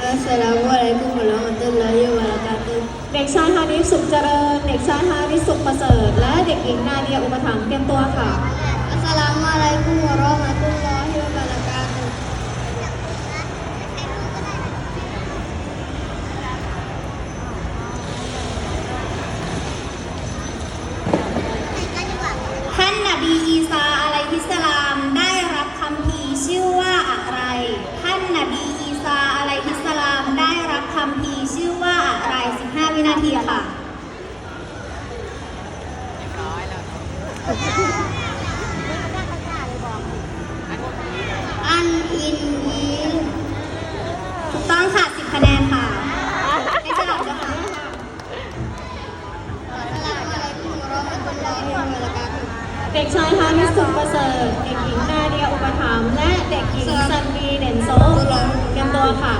Assalamualaikum warahmatullahi wabarakatuh. เด็กชายฮานิฟสุขเจริญ เด็กชายฮานิฟสุขประเสริฐ และเด็กหญิงนาเดียอุปถัมภ์เตรียมตัวค่ะ Assalamualaikum warahmatullahi วินาทีค่ะอันอินยีลถูกต้องค่ะ10คะแนนค่ะให้ฉลาดด้วยค่ะ Assalamualaikum warahmatullahi wabarakatuh. เด็กชายฮานิฟสุขประเสริฐเด็กหญิงนาเดียอุปถัมภ์และเด็กหญิงซันดีเด่นโซเตรียมตัวค่ะ